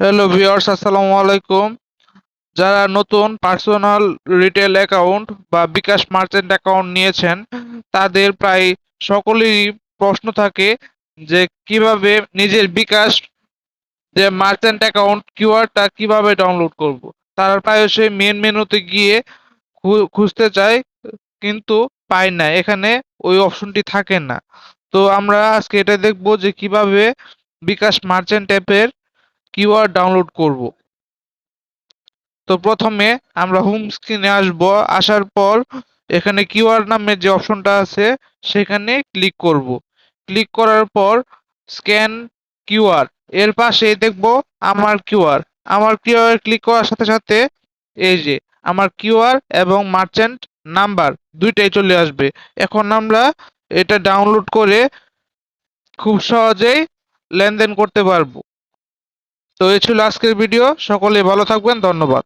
Hello viewers আসসালামু আলাইকুম। যারা নতুন পার্সোনাল রিটেল অ্যাকাউন্ট বা বিকাশ মার্চেন্ট অ্যাকাউন্ট নিয়েছেন, তাদের প্রায় সকলেরই প্রশ্ন থাকে যে কীভাবে নিজের বিকাশ যে মার্চেন্ট অ্যাকাউন্ট কিউআরটা কীভাবে ডাউনলোড করব। তারা প্রায় প্রায়শই মেন মেনুতে গিয়ে খুঁজতে চায়, কিন্তু পায় না। এখানে ওই অপশনটি থাকে না। তো আমরা আজকে এটা দেখব যে কীভাবে বিকাশ মার্চেন্ট অ্যাপের কিউআর ডাউনলোড করব। তো প্রথমে আমরা হোম স্ক্রিনে আসব। আসার পর এখানে কিউআর নামের যে অপশনটা আছে, সেখানে ক্লিক করব। ক্লিক করার পর স্ক্যান কিউআর এর পাশে দেখব আমার কিউআর আমার কিউআর ক্লিক করার সাথে সাথে এই যে আমার কিউআর এবং মার্চেন্ট নাম্বার দুইটাই চলে আসবে। এখন আমরা এটা ডাউনলোড করে খুব সহজেই লেনদেন করতে পারব। তো এই ছিল আজকের ভিডিও। সকলে ভালো থাকবেন ধন্যবাদ।